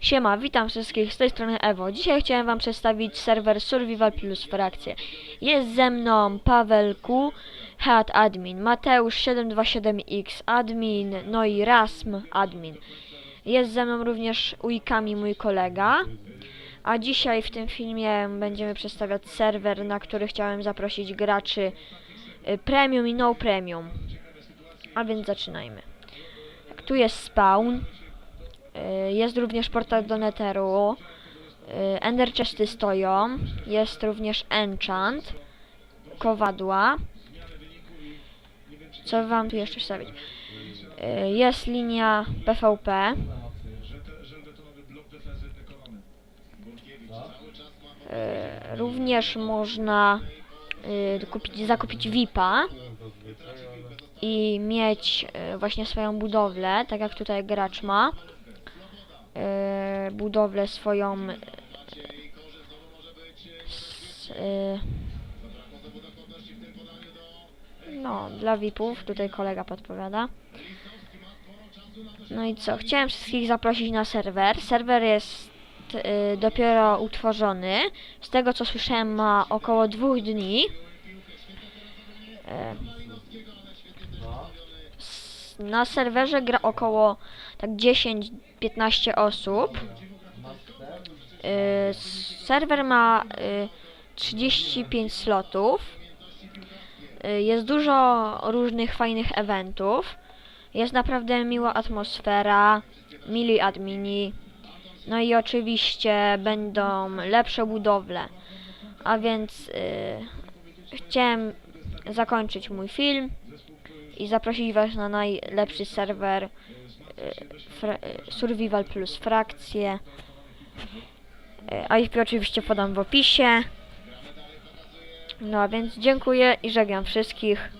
Siema, witam wszystkich z tej strony Ewo. Dzisiaj chciałem wam przedstawić serwer Survival Plus Frakcję. Jest ze mną Paweł Q, Head Admin, Mateusz 727X Admin, no i Rasm Admin. Jest ze mną również Ujkami mój kolega. A dzisiaj w tym filmie będziemy przedstawiać serwer, na który chciałem zaprosić graczy y, Premium i No Premium. A więc zaczynajmy. Tu jest spawn. Y, Jest również portal do Netheru. Y, Ender chesty stoją. Jest również enchant. Kowadła. Co wam tu jeszcze przedstawić? Y, Jest linia PvP. Również można kupić, zakupić VIPa i mieć właśnie swoją budowlę, tak jak tutaj gracz ma. Y, budowlę swoją. y, s- y, no, dla VIP-ów, tutaj kolega podpowiada. No i co? Chciałem wszystkich zaprosić na serwer. Serwer jest y, dopiero utworzony. Z tego co słyszałem, ma około dwóch dni. S- na serwerze gra około tak 10-15 osób. Y, serwer ma y, 35 slotów. Y, jest dużo różnych fajnych eventów. Jest naprawdę miła atmosfera, mili admini. No i oczywiście będą lepsze budowle. A więc y, chciałem zakończyć mój film i zaprosić Was na najlepszy serwer fra- y, Survival plus frakcje. Y, A IP oczywiście podam w opisie. No a więc dziękuję i żegnam wszystkich.